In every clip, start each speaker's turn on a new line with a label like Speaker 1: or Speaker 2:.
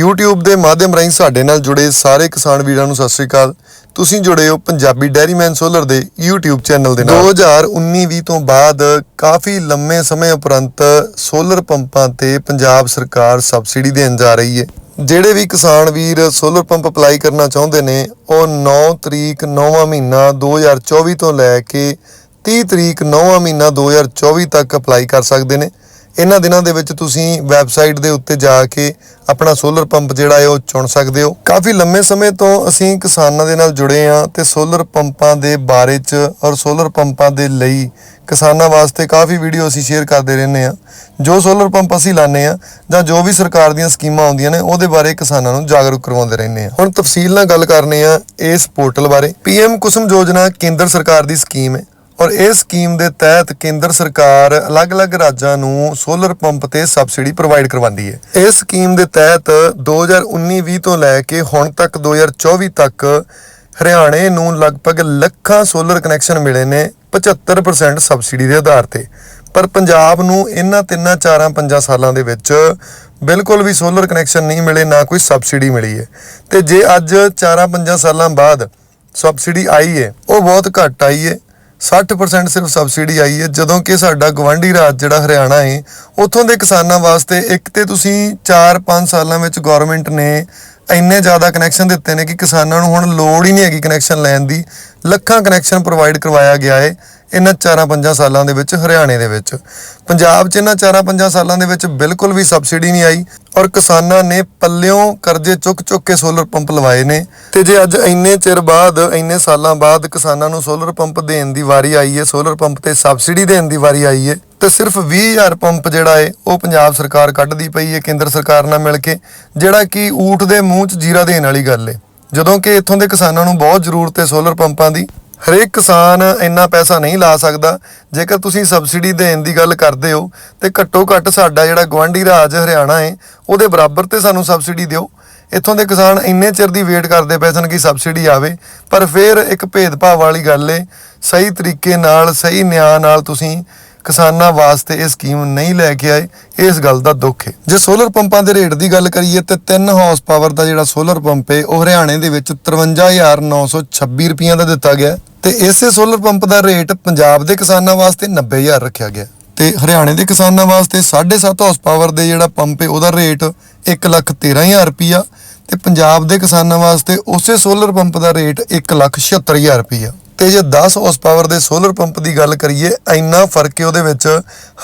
Speaker 1: YouTube ਦੇ ਮਾਧਿਅਮ ਰਾਹੀਂ ਸਾਡੇ ਨਾਲ ਜੁੜੇ ਸਾਰੇ ਕਿਸਾਨ ਵੀਰਾਂ ਨੂੰ ਸਤਿ ਸ੍ਰੀ ਅਕਾਲ। ਤੁਸੀਂ ਜੁੜੇ ਹੋ ਪੰਜਾਬੀ ਡੈਰੀਮੈਨ ਸੋਲਰ ਦੇ YouTube ਚੈਨਲ ਦੇ ਨਾਲ। 2019-20 ਤੋਂ ਬਾਅਦ ਕਾਫੀ ਲੰਮੇ ਸਮੇਂ ਉਪਰੰਤ ਸੋਲਰ ਪੰਪਾਂ ਤੇ ਪੰਜਾਬ ਸਰਕਾਰ ਸਬਸਿਡੀ ਦੇਣ ਜਾ ਰਹੀ ਹੈ। ਜਿਹੜੇ ਵੀ ਕਿਸਾਨ ਵੀਰ ਸੋਲਰ ਪੰਪ ਅਪਲਾਈ ਕਰਨਾ ਚਾਹੁੰਦੇ ਨੇ, ਉਹ 9 ਤਰੀਕ 9ਵਾਂ ਮਹੀਨਾ 2024 ਤੋਂ ਲੈ ਕੇ 30 ਤਰੀਕ 9ਵਾਂ ਮਹੀਨਾ 2024 ਤੱਕ ਅਪਲਾਈ ਕਰ ਸਕਦੇ ਨੇ। ਇਹਨਾਂ ਦਿਨਾਂ ਦੇ ਵਿੱਚ ਤੁਸੀਂ ਵੈਬਸਾਈਟ ਦੇ ਉੱਤੇ ਜਾ ਕੇ ਆਪਣਾ ਸੋਲਰ ਪੰਪ ਜਿਹੜਾ ਹੈ ਉਹ ਚੁਣ ਸਕਦੇ ਹੋ। ਕਾਫੀ ਲੰਮੇ ਸਮੇਂ ਤੋਂ ਅਸੀਂ ਕਿਸਾਨਾਂ ਦੇ ਨਾਲ ਜੁੜੇ ਹਾਂ ਤੇ ਸੋਲਰ ਪੰਪਾਂ ਦੇ ਬਾਰੇ 'ਚ ਔਰ ਸੋਲਰ ਪੰਪਾਂ ਦੇ ਲਈ ਕਿਸਾਨਾਂ ਵਾਸਤੇ ਕਾਫੀ ਵੀਡੀਓ ਅਸੀਂ ਸ਼ੇਅਰ ਕਰਦੇ ਰਹਿੰਦੇ ਹਾਂ। ਜੋ ਸੋਲਰ ਪੰਪ ਅਸੀਂ ਲਾਣੇ ਆ ਜਾਂ ਜੋ ਵੀ ਸਰਕਾਰ ਦੀਆਂ ਸਕੀਮਾਂ ਆਉਂਦੀਆਂ ਨੇ, ਉਹਦੇ ਬਾਰੇ ਕਿਸਾਨਾਂ ਨੂੰ ਜਾਗਰੂਕ ਕਰਵਾਉਂਦੇ ਰਹਿੰਦੇ ਆ ਹੁਣ ਤਫਸੀਲ ਨਾਲ ਗੱਲ ਕਰਨੇ ਆ ਇਸ ਪੋਰਟਲ ਬਾਰੇ। ਪੀਐਮ ਕੁਸਮ ਯੋਜਨਾ ਕੇਂਦਰ ਸਰਕਾਰ ਦੀ ਸਕੀਮ ਹੈ। ਔਰ ਇਸ ਸਕੀਮ ਦੇ ਤਹਿਤ ਕੇਂਦਰ ਸਰਕਾਰ ਅਲੱਗ-ਅਲੱਗ ਰਾਜਾਂ ਨੂੰ ਸੋਲਰ ਪੰਪ ਤੇ ਸਬਸਿਡੀ ਪ੍ਰੋਵਾਈਡ ਕਰਵਾਉਂਦੀ ਹੈ। ਇਸ ਸਕੀਮ ਦੇ ਤਹਿਤ 2019-20 ਤੋਂ ਲੈ ਕੇ ਹੁਣ ਤੱਕ 2024 ਤੱਕ ਹਰਿਆਣੇ ਨੂੰ ਲਗਭਗ ਲੱਖਾਂ ਸੋਲਰ ਕਨੈਕਸ਼ਨ ਮਿਲੇ ਨੇ 75% ਸਬਸਿਡੀ ਦੇ ਆਧਾਰ ਤੇ। ਪਰ ਪੰਜਾਬ ਨੂੰ ਇਹਨਾਂ ਤਿੰਨਾਂ ਚਾਰਾਂ ਪੰਜਾਂ ਸਾਲਾਂ ਦੇ ਵਿੱਚ ਬਿਲਕੁਲ ਵੀ ਸੋਲਰ ਕਨੈਕਸ਼ਨ ਨਹੀਂ ਮਿਲੇ, ਨਾ ਕੋਈ ਸਬਸਿਡੀ ਮਿਲੀ ਹੈ। ਤੇ ਜੇ ਅੱਜ ਚਾਰਾਂ ਪੰਜਾਂ ਸਾਲਾਂ ਬਾਅਦ ਸਬਸਿਡੀ ਆਈ ਹੈ, ਉਹ ਬਹੁਤ ਘੱਟ ਆਈ ਹੈ। 60% ਸਿਰਫ ਸਬਸਿਡੀ ਆਈ ਹੈ, ਜਦੋਂ ਕਿ ਸਾਡਾ ਗਵਾਂਢੀ ਰਾਜ ਜਿਹੜਾ ਹਰਿਆਣਾ ਹੈ ਉੱਥੋਂ ਦੇ ਕਿਸਾਨਾਂ ਵਾਸਤੇ ਇੱਕ ਤੇ ਤੁਸੀਂ 4-5 ਸਾਲਾਂ ਵਿੱਚ ਗਵਰਨਮੈਂਟ ਨੇ ਇੰਨੇ ਜ਼ਿਆਦਾ ਕਨੈਕਸ਼ਨ ਦਿੱਤੇ ਨੇ ਕਿ ਕਿਸਾਨਾਂ ਨੂੰ ਹੁਣ ਲੋੜ ਹੀ ਨਹੀਂ ਹੈਗੀ ਕਨੈਕਸ਼ਨ ਲੈਣ ਦੀ। ਲੱਖਾਂ ਕਨੈਕਸ਼ਨ ਪ੍ਰੋਵਾਈਡ ਕਰਵਾਇਆ ਗਿਆ ਹੈ ਇਹਨਾਂ 4-5 ਸਾਲਾਂ ਦੇ ਵਿੱਚ, ਹਰਿਆਣੇ ਦੇ ਵਿੱਚ। ਪੰਜਾਬ 'ਚ ਇਹਨਾਂ 4-5 ਸਾਲਾਂ ਦੇ ਵਿੱਚ ਬਿਲਕੁਲ ਵੀ ਸਬਸਿਡੀ ਨਹੀਂ ਆਈ ਔਰ ਕਿਸਾਨਾਂ ਨੇ ਪੱਲਿਓਂ ਕਰਜ਼ੇ ਚੁੱਕ ਚੁੱਕ ਕੇ ਸੋਲਰ ਪੰਪ ਲਵਾਏ ਨੇ। ਤੇ ਜੇ ਅੱਜ ਇੰਨੇ ਚਿਰ ਬਾਅਦ, ਇੰਨੇ ਸਾਲਾਂ ਬਾਅਦ ਕਿਸਾਨਾਂ ਨੂੰ ਸੋਲਰ ਪੰਪ ਦੇਣ ਦੀ ਵਾਰੀ ਆਈ ਹੈ, ਸੋਲਰ ਪੰਪ ਤੇ ਸਬਸਿਡੀ ਦੇਣ ਦੀ ਵਾਰੀ ਆਈ ਹੈ, ਤੇ ਸਿਰਫ 20000 ਪੰਪ ਜਿਹੜਾ ਹੈ, ਉਹ ਪੰਜਾਬ ਸਰਕਾਰ ਕੱਢਦੀ ਪਈ ਹੈ, ਕੇਂਦਰ ਸਰਕਾਰ ਨਾਲ ਮਿਲ ਕੇ, ਜਿਹੜਾ ਕਿ ਊਠ ਦੇ ਮੂੰਹ 'ਚ ਜੀਰਾ ਦੇਣ ਵਾਲੀ ਗੱਲ ਹੈ। ਜਦੋਂ ਕਿ ਇੱਥੋਂ ਦੇ ਕਿਸਾਨਾਂ ਨੂੰ ਬਹੁਤ ਜ਼ਰੂਰਤ ਹੈ ਸੋਲਰ ਪੰਪਾਂ ਦੀ। ਹਰੇਕ ਕਿਸਾਨ ਇੰਨਾ ਪੈਸਾ ਨਹੀਂ ਲਾ ਸਕਦਾ। ਜੇਕਰ ਤੁਸੀਂ ਸਬਸਿਡੀ ਦੇਣ ਦੀ ਗੱਲ ਕਰਦੇ ਹੋ, ਤੇ ਘੱਟੋ ਘੱਟ ਸਾਡਾ ਜਿਹੜਾ ਗਵਾਂਢੀ ਰਾਜ ਹਰਿਆਣਾ ਹੈ ਉਹਦੇ ਬਰਾਬਰ ਤੇ ਸਾਨੂੰ ਸਬਸਿਡੀ ਦਿਓ। ਇੱਥੋਂ ਦੇ ਕਿਸਾਨ ਇੰਨੇ ਚਿਰ ਦੀ ਵੇਟ ਕਰਦੇ ਪਏ ਸਨ ਕਿ ਸਬਸਿਡੀ ਆਵੇ, ਪਰ ਫਿਰ ਇੱਕ ਭੇਦਭਾਵ ਵਾਲੀ ਗੱਲ ਏ, ਸਹੀ ਤਰੀਕੇ ਨਾਲ, ਸਹੀ ਨਿਆਂ ਨਾਲ ਤੁਸੀਂ ਕਿਸਾਨਾਂ ਵਾਸਤੇ ਇਹ ਸਕੀਮ ਨਹੀਂ ਲੈ ਕੇ ਆਏ, ਇਸ ਗੱਲ ਦਾ ਦੁੱਖ ਹੈ ਜੇ ਸੋਲਰ ਪੰਪਾਂ ਦੇ ਰੇਟ ਦੀ ਗੱਲ ਕਰੀਏ, ਤੇ 3 ਹਾਰਸ ਪਾਵਰ ਦਾ ਜਿਹੜਾ ਸੋਲਰ ਪੰਪ ਹੈ ਉਹ ਹਰਿਆਣੇ ਦੇ ਵਿੱਚ 53926 ਰੁਪਈਆ ਦਾ ਦਿੱਤਾ ਗਿਆ। ਤੇ ਇਸੇ ਸੋਲਰ ਪੰਪ ਦਾ ਰੇਟ ਪੰਜਾਬ ਦੇ ਕਿਸਾਨਾਂ ਵਾਸਤੇ 90000 ਰੱਖਿਆ ਗਿਆ। ਤੇ ਹਰਿਆਣੇ ਦੇ ਕਿਸਾਨਾਂ ਵਾਸਤੇ 7.5 ਹਾਰਸ ਪਾਵਰ ਦੇ ਜਿਹੜਾ ਪੰਪ ਹੈ ਉਹਦਾ ਰੇਟ 113000 ਰੁਪਈਆ ਤੇ ਪੰਜਾਬ ਦੇ ਕਿਸਾਨਾਂ ਵਾਸਤੇ ਉਸੇ ਸੋਲਰ ਪੰਪ ਦਾ ਰੇਟ 176000 ਰੁਪਈਆ। ਤੇ ਜੇ 10 ਹਾਰਸ ਪਾਵਰ ਦੇ ਸੋਲਰ ਪੰਪ ਦੀ ਗੱਲ ਕਰੀਏ, ਇੰਨਾ ਫ਼ਰਕ ਹੈ ਉਹਦੇ ਵਿੱਚ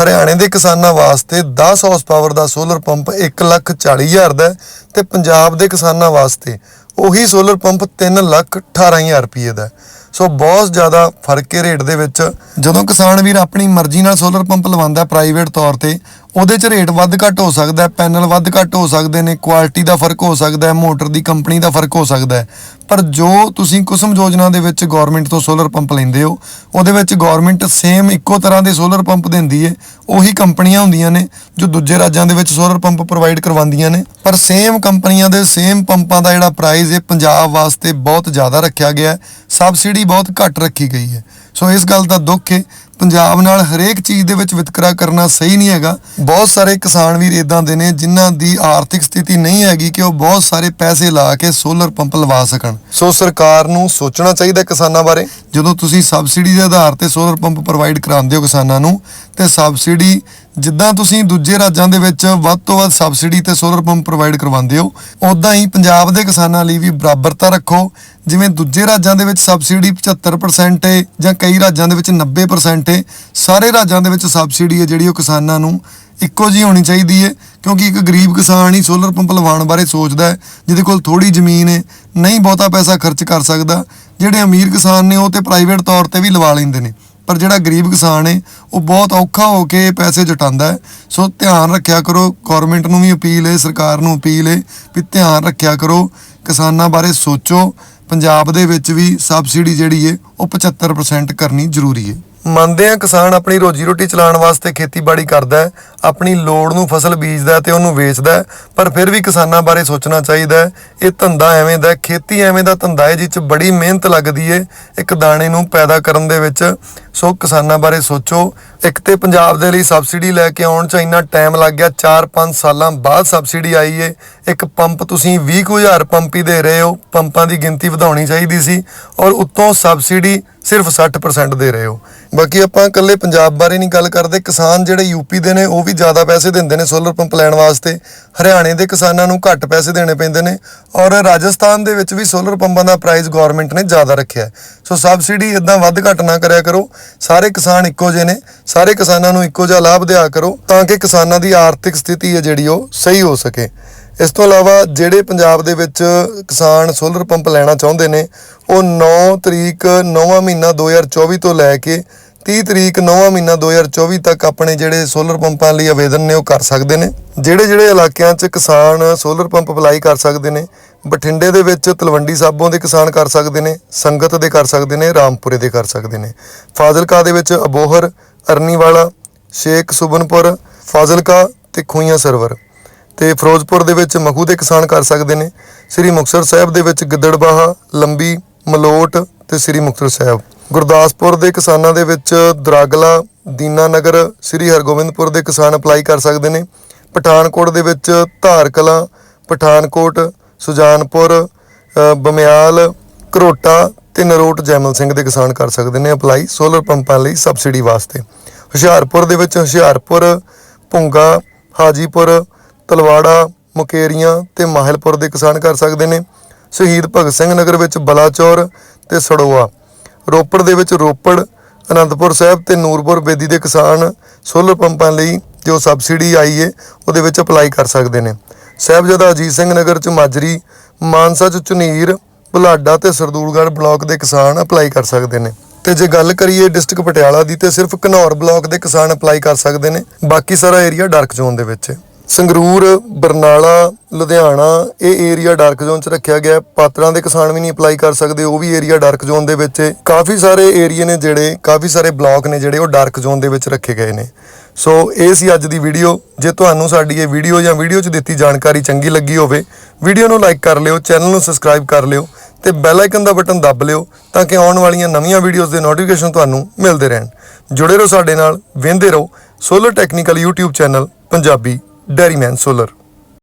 Speaker 1: ਹਰਿਆਣੇ ਦੇ ਕਿਸਾਨਾਂ ਵਾਸਤੇ 10 ਹਾਰਸ ਪਾਵਰ ਦਾ ਸੋਲਰ ਪੰਪ 140000 ਦਾ ਹੈ ਤੇ ਪੰਜਾਬ ਦੇ ਕਿਸਾਨਾਂ ਵਾਸਤੇ ਉਹੀ ਸੋਲਰ ਪੰਪ 318000 ਰੁਪਏ ਦਾ ਸੋ ਬਹੁਤ ਜ਼ਿਆਦਾ ਫ਼ਰਕ ਹੈ ਰੇਟ ਦੇ ਵਿੱਚ। ਜਦੋਂ ਕਿਸਾਨ ਵੀਰ ਆਪਣੀ ਮਰਜ਼ੀ ਨਾਲ ਸੋਲਰ ਪੰਪ ਲਵਾਉਂਦਾ ਪ੍ਰਾਈਵੇਟ ਤੌਰ ਤੇ ਉਹਦੇ 'ਚ ਰੇਟ ਵੱਧ ਘੱਟ ਹੋ ਸਕਦਾ ਪੈਨਲ ਵੱਧ ਘੱਟ ਹੋ ਸਕਦੇ ਨੇ ਕੁਆਲਿਟੀ ਦਾ ਫ਼ਰਕ ਹੋ ਸਕਦਾ ਹੈ ਮੋਟਰ ਦੀ ਕੰਪਨੀ ਦਾ ਫ਼ਰਕ ਹੋ ਸਕਦਾ ਹੈ। ਪਰ ਜੋ ਤੁਸੀਂ ਕੁਸਮ ਯੋਜਨਾ ਦੇ ਵਿੱਚ ਗਵਰਨਮੈਂਟ ਤੋਂ ਸੋਲਰ ਪੰਪ ਲੈਂਦੇ ਹੋ, ਉਹਦੇ ਵਿੱਚ ਗਵਰਨਮੈਂਟ ਸੇਮ ਇੱਕੋ ਤਰ੍ਹਾਂ ਦੇ ਸੋਲਰ ਪੰਪ ਦਿੰਦੀ ਹੈ, ਉਹੀ ਕੰਪਨੀਆਂ ਹੁੰਦੀਆਂ ਨੇ ਜੋ ਦੂਜੇ ਰਾਜਾਂ ਦੇ ਵਿੱਚ ਸੋਲਰ ਪੰਪ ਪ੍ਰੋਵਾਈਡ ਕਰਵਾਉਂਦੀਆਂ ਨੇ। ਪਰ ਸੇਮ ਕੰਪਨੀਆਂ ਦੇ ਸੇਮ ਪੰਪਾਂ ਦਾ ਜਿਹੜਾ ਪ੍ਰਾਈਸ ਹੈ ਪੰਜਾਬ ਵਾਸਤੇ ਬਹੁਤ ਜ਼ਿਆਦਾ ਰੱਖਿਆ ਗਿਆ ਹੈ ਸਬਸਿਡੀ ਬਹੁਤ ਘੱਟ ਰੱਖੀ ਗਈ ਹੈ। ਸੋ ਇਸ ਗੱਲ ਦਾ ਦੁੱਖ ਹੈ ਪੰਜਾਬ ਨਾਲ ਹਰੇਕ ਚੀਜ਼ ਦੇ ਵਿੱਚ ਵਿਤਕਰਾ ਕਰਨਾ ਸਹੀ ਨਹੀਂ ਹੈਗਾ। ਬਹੁਤ ਸਾਰੇ ਕਿਸਾਨ ਵੀਰ ਇਦਾਂ ਦੇ ਨੇ ਜਿਨ੍ਹਾਂ ਦੀ ਆਰਥਿਕ ਸਥਿਤੀ ਨਹੀਂ ਹੈਗੀ ਕਿ ਉਹ ਬਹੁਤ ਸਾਰੇ ਪੈਸੇ ਲਾ ਕੇ ਸੋਲਰ ਪੰਪ ਲਵਾ ਸਕਣ। ਸੋ ਸਰਕਾਰ ਨੂੰ ਸੋਚਣਾ ਚਾਹੀਦਾ ਕਿਸਾਨਾਂ ਬਾਰੇ। ਜਦੋਂ ਤੁਸੀਂ ਸਬਸਿਡੀ ਦੇ ਆਧਾਰ ਤੇ ਸੋਲਰ ਪੰਪ ਪ੍ਰੋਵਾਈਡ ਕਰਾਉਂਦੇ ਹੋ ਕਿਸਾਨਾਂ ਨੂੰ, ਤੇ ਸਬਸਿਡੀ ਜਿੱਦਾਂ ਤੁਸੀਂ ਦੂਜੇ ਰਾਜਾਂ ਦੇ ਵਿੱਚ ਵੱਧ ਤੋਂ ਵੱਧ ਸਬਸਿਡੀ ਤੇ ਸੋਲਰ ਪੰਪ ਪ੍ਰੋਵਾਈਡ ਕਰਵਾਉਂਦੇ ਹੋ ਉਦਾਂ ਹੀ ਪੰਜਾਬ ਦੇ ਕਿਸਾਨਾਂ ਲਈ ਵੀ ਬਰਾਬਰਤਾ ਰੱਖੋ। ਜਿਵੇਂ ਦੂਜੇ ਰਾਜਾਂ ਦੇ ਵਿੱਚ ਸਬਸਿਡੀ 75% ਹੈ ਜਾਂ ਕਈ ਰਾਜਾਂ ਦੇ ਵਿੱਚ 90% ਹੈ ਸਾਰੇ ਰਾਜਾਂ ਦੇ ਵਿੱਚ ਸਬਸਿਡੀ ਹੈ ਜਿਹੜੀ ਉਹ ਕਿਸਾਨਾਂ ਨੂੰ ਇੱਕੋ ਜਿਹੀ ਹੋਣੀ ਚਾਹੀਦੀ ਹੈ, ਕਿਉਂਕਿ ਇੱਕ ਗਰੀਬ ਕਿਸਾਨ ਹੀ ਸੋਲਰ ਪੰਪ ਲਵਾਉਣ ਬਾਰੇ ਸੋਚਦਾ ਹੈ, ਜਿਹਦੇ ਕੋਲ ਥੋੜੀ ਜ਼ਮੀਨ ਹੈ ਨਹੀਂ ਬਹੁਤਾ ਪੈਸਾ ਖਰਚ ਕਰ ਸਕਦਾ। ਜਿਹੜੇ ਅਮੀਰ ਕਿਸਾਨ ਨੇ ਉਹ ਤੇ ਪ੍ਰਾਈਵੇਟ ਤੌਰ ਤੇ ਵੀ ਲਵਾ ਲੈਂਦੇ ਨੇ। ਪਰ ਜਿਹੜਾ ਗਰੀਬ ਕਿਸਾਨ ਹੈ ਉਹ ਬਹੁਤ ਔਖਾ ਹੋ ਕੇ ਪੈਸੇ ਜਟਾਉਂਦਾ ਹੈ। ਸੋ ਧਿਆਨ ਰੱਖਿਆ ਕਰੋ ਗਵਰਨਮੈਂਟ ਨੂੰ ਵੀ ਅਪੀਲ ਹੈ ਸਰਕਾਰ ਨੂੰ ਅਪੀਲ ਹੈ ਵੀ ਧਿਆਨ ਰੱਖਿਆ ਕਰੋ। ਕਿਸਾਨਾਂ ਬਾਰੇ ਸੋਚੋ। ਪੰਜਾਬ ਦੇ ਵਿੱਚ ਵੀ ਸਬਸਿਡੀ ਜਿਹੜੀ ਹੈ ਉਹ 75% ਕਰਨੀ ਜ਼ਰੂਰੀ ਹੈ ਮੰਨਦੇ ਆ ਕਿਸਾਨ ਆਪਣੀ ਰੋਜੀ ਰੋਟੀ ਚਲਾਉਣ ਵਾਸਤੇ ਖੇਤੀਬਾੜੀ ਕਰਦਾ ਹੈ, ਆਪਣੀ ਲੋੜ ਨੂੰ ਫਸਲ ਬੀਜਦਾ ਹੈ ਤੇ ਉਹਨੂੰ ਵੇਚਦਾ ਪਰ ਫਿਰ ਵੀ ਕਿਸਾਨਾਂ ਬਾਰੇ ਸੋਚਣਾ ਚਾਹੀਦਾ ਹੈ। ਇਹ ਧੰਦਾ ਐਵੇਂ ਦਾ ਖੇਤੀ ਐਵੇਂ ਦਾ ਧੰਦਾ ਹੈ ਜਿਸ 'ਚ ਬੜੀ ਮਿਹਨਤ ਲੱਗਦੀ ਹੈ ਇੱਕ ਦਾਣੇ ਨੂੰ ਪੈਦਾ ਕਰਨ ਦੇ ਵਿੱਚ। ਸੋ ਕਿਸਾਨਾਂ ਬਾਰੇ ਸੋਚੋ, ਇੱਕ ਤੇ ਪੰਜਾਬ ਦੇ ਲਈ ਸਬਸਿਡੀ ਲੈ ਕੇ ਆਉਣ 'ਚ ਇੰਨਾ ਟਾਈਮ ਲੱਗ ਗਿਆ 4-5 ਸਾਲਾਂ ਬਾਅਦ ਸਬਸਿਡੀ ਆਈ ਏ ਇੱਕ ਪੰਪ ਤੁਸੀਂ 20000 ਪੰਪ ਹੀ ਦੇ ਰਹੇ ਹੋ, ਪੰਪਾਂ ਦੀ ਗਿਣਤੀ ਵਧਾਉਣੀ ਚਾਹੀਦੀ ਸੀ ਔਰ ਉੱਤੋਂ ਸਬਸਿਡੀ ਸਿਰਫ 60% ਦੇ ਰਹੇ ਹੋ। ਬਾਕੀ ਆਪਾਂ ਇਕੱਲੇ ਪੰਜਾਬ ਬਾਰੇ ਨਹੀਂ ਗੱਲ ਕਰਦੇ, ਕਿਸਾਨ ਜਿਹੜੇ ਯੂਪੀ ਦੇ ਨੇ, ਉਹ ਵੀ ਜ਼ਿਆਦਾ ਪੈਸੇ ਦਿੰਦੇ ਨੇ ਸੋਲਰ ਪੰਪ ਲੈਣ ਵਾਸਤੇ। ਹਰਿਆਣੇ ਦੇ ਕਿਸਾਨਾਂ ਨੂੰ ਘੱਟ ਪੈਸੇ ਦੇਣੇ ਪੈਂਦੇ ਨੇ ਔਰ ਰਾਜਸਥਾਨ ਦੇ ਵਿੱਚ ਵੀ ਸੋਲਰ ਪੰਪਾਂ ਦਾ ਪ੍ਰਾਈਸ ਗਵਰਨਮੈਂਟ ਨੇ ਜ਼ਿਆਦਾ ਰੱਖਿਆ ਸੋ ਸਬਸਿਡੀ ਇਦਾਂ ਵੱਧ ਘੱਟ ਨਾ ਕਰਿਆ ਕਰੋ, ਸਾਰੇ ਕਿਸਾਨ ਇੱਕੋ ਜਿਹੇ ਨੇ, ਸਾਰੇ ਕਿਸਾਨਾਂ ਨੂੰ ਇੱਕੋ ਜਿਹਾ ਲਾਭ ਦਿਆ ਕਰੋ ਤਾਂ ਕਿ ਕਿਸਾਨਾਂ ਦੀ ਆਰਥਿਕ ਸਥਿਤੀ ਹੈ ਜਿਹੜੀ ਉਹ ਸਹੀ ਹੋ ਸਕੇ। ਇਸ ਤੋਂ ਇਲਾਵਾ ਜਿਹੜੇ ਪੰਜਾਬ ਦੇ ਵਿੱਚ ਕਿਸਾਨ ਸੋਲਰ ਪੰਪ ਲੈਣਾ ਚਾਹੁੰਦੇ ਨੇ, ਉਹ 9 ਤਰੀਕ 9ਵਾਂ ਮਹੀਨਾ 2024 ਤੋਂ ਲੈ ਕੇ 30 ਤਰੀਕ 9ਵਾਂ ਮਹੀਨਾ 2024 ਤੱਕ ਆਪਣੇ ਜਿਹੜੇ ਸੋਲਰ ਪੰਪਾਂ ਲਈ ਆਵੇਦਨ ਨੇ ਉਹ ਕਰ ਸਕਦੇ ਨੇ। ਜਿਹੜੇ ਜਿਹੜੇ ਇਲਾਕਿਆਂ 'ਚ ਕਿਸਾਨ ਸੋਲਰ ਪੰਪ ਅਪਲਾਈ ਕਰ ਸਕਦੇ ਨੇ, ਬਠਿੰਡੇ ਦੇ ਵਿੱਚ ਤਲਵੰਡੀ ਸਾਬੋਂ ਦੇ ਕਿਸਾਨ ਕਰ ਸਕਦੇ ਨੇ, ਸੰਗਤ ਦੇ ਕਰ ਸਕਦੇ ਨੇ, ਰਾਮਪੁਰੇ ਦੇ ਕਰ ਸਕਦੇ ਨੇ। ਫਾਜ਼ਿਲਕਾ ਦੇ ਵਿੱਚ ਅਬੋਹਰ, ਅਰਨੀਵਾਲਾ, ਸ਼ੇਖ ਸੁਬਨਪੁਰ, ਫਾਜ਼ਿਲਕਾ ਤੇ ਖੂਈਆਂ ਸਰਵਰ। ਤੇ ਫਿਰੋਜ਼ਪੁਰ ਦੇ ਵਿੱਚ ਮਖੂ ਦੇ ਕਿਸਾਨ ਕਰ ਸਕਦੇ ਨੇ। ਸ੍ਰੀ ਮੁਕਤਸਰ ਸਾਹਿਬ ਦੇ ਵਿੱਚ ਗਿੱਦੜਬਾਹਾ, ਲੰਬੀ, ਮਲੋਟ ਤੇ ਸ੍ਰੀ ਮੁਕਤਸਰ ਸਾਹਿਬ। ਗੁਰਦਾਸਪੁਰ ਦੇ ਕਿਸਾਨਾਂ ਦੇ ਵਿੱਚ ਦਰਾਗਲਾ, ਦੀਨਾਨਗਰ, ਸ੍ਰੀ ਹਰਗੋਬਿੰਦਪੁਰ ਦੇ ਕਿਸਾਨ ਅਪਲਾਈ ਕਰ ਸਕਦੇ ਨੇ। ਪਠਾਨਕੋਟ ਦੇ ਵਿੱਚ ਧਾਰਕਲਾਂ, ਪਠਾਨਕੋਟ, ਸੁਜਾਨਪੁਰ ਬਮਿਆਲ, ਘਰੋਟਾ ਤੇ ਨਰੋਟ ਜੈਮਲ ਸਿੰਘ ਦੇ ਕਿਸਾਨ ਕਰ ਸਕਦੇ ਨੇ ਅਪਲਾਈ ਸੋਲਰ ਪੰਪਾਂ ਲਈ ਸਬਸਿਡੀ ਵਾਸਤੇ। ਹੁਸ਼ਿਆਰਪੁਰ ਦੇ ਵਿੱਚ ਹੁਸ਼ਿਆਰਪੁਰ, ਭੁੰਗਾ, ਹਾਜੀਪੁਰ ਤਲਵਾੜਾ, ਮੁਕੇਰੀਆਂ ਤੇ ਮਾਹਿਲਪੁਰ ਦੇ ਕਿਸਾਨ ਕਰ ਸਕਦੇ ਨੇ। ਸ਼ਹੀਦ ਭਗਤ ਸਿੰਘ ਨਗਰ ਵਿੱਚ ਬਲਾਚੌਰ ਤੇ ਸੜੋਆ। ਰੋਪੜ ਦੇ ਵਿੱਚ ਰੋਪੜ, ਅਨੰਦਪੁਰ ਸਾਹਿਬ ਤੇ ਨੂਰਪੁਰ ਬੇਦੀ ਦੇ ਕਿਸਾਨ ਸੋਲਰ ਪੰਪਾਂ ਲਈ ਜੋ ਸਬਸਿਡੀ ਆਈ ਏ, ਉਹਦੇ ਵਿੱਚ ਅਪਲਾਈ ਕਰ ਸਕਦੇ ਨੇ। ਸਾਹਿਬਜ਼ਾਦਾ ਅਜੀਤ ਸਿੰਘ ਨਗਰ ਚ ਮਾਜਰੀ, ਮਾਨਸਾ ਚ ਝੁਨੀਰ, ਬੁਲਾਡਾ ਤੇ ਸਰਦੂਲਗੜ੍ਹ ਬਲਾਕ ਦੇ ਕਿਸਾਨ ਅਪਲਾਈ ਕਰ ਸਕਦੇ ਨੇ। ਤੇ ਜੇ ਗੱਲ ਕਰੀਏ ਡਿਸਟ੍ਰਿਕਟ ਪਟਿਆਲਾ ਦੀ, ਤੇ ਸਿਰਫ ਘਨੌਰ ਬਲਾਕ ਦੇ ਕਿਸਾਨ ਅਪਲਾਈ ਕਰ ਸਕਦੇ ਨੇ। ਬਾਕੀ ਸਾਰਾ ਏਰੀਆ ਡਾਰਕ ਜ਼ੋਨ ਦੇ ਵਿੱਚ ਹੈ ਸੰਗਰੂਰ, ਬਰਨਾਲਾ, ਲੁਧਿਆਣਾ, ਇਹ ਏਰੀਆ ਡਾਰਕ ਜ਼ੋਨ ਚ ਰੱਖਿਆ ਗਿਆ ਪਾਤਰਾਂ ਦੇ ਕਿਸਾਨ ਵੀ ਨਹੀਂ ਅਪਲਾਈ ਕਰ ਸਕਦੇ, ਉਹ ਵੀ ਏਰੀਆ ਡਾਰਕ ਜ਼ੋਨ ਦੇ ਵਿੱਚ ਹੈ। ਕਾਫੀ ਸਾਰੇ ਏਰੀਏ ਨੇ ਜਿਹੜੇ, ਕਾਫੀ ਸਾਰੇ ਬਲਾਕ ਨੇ ਜਿਹੜੇ ਉਹ ਡਾਰਕ ਜ਼ੋਨ ਦੇ ਵਿੱਚ ਰੱਖੇ ਗਏ ਨੇ। ਸੋ ਇਹ ਸੀ ਅੱਜ ਦੀ ਵੀਡੀਓ ਜੇ ਤੁਹਾਨੂੰ ਸਾਡੀ ਇਹ ਵੀਡੀਓ ਜਾਂ ਵੀਡੀਓ 'ਚ ਦਿੱਤੀ ਜਾਣਕਾਰੀ ਚੰਗੀ ਲੱਗੀ ਹੋਵੇ ਵੀਡੀਓ ਨੂੰ ਲਾਈਕ ਕਰ ਲਿਓ ਚੈਨਲ ਨੂੰ ਸਬਸਕ੍ਰਾਈਬ ਕਰ ਲਿਓ ਤੇ ਬੈਲ ਆਈਕਨ ਦਾ ਬਟਨ ਦੱਬ ਲਿਓ ਤਾਂ ਕਿ ਆਉਣ ਵਾਲੀਆਂ ਨਵੀਆਂ ਵੀਡੀਓਜ਼ ਦੇ ਨੋਟੀਫਿਕੇਸ਼ਨ ਤੁਹਾਨੂੰ ਮਿਲਦੇ ਰਹਿਣ। ਜੁੜੇ ਰਹੋ ਸਾਡੇ ਨਾਲ, ਵੇਂਦੇ ਰਹੋ। Solar technical YouTube channel Punjabi dairyman solar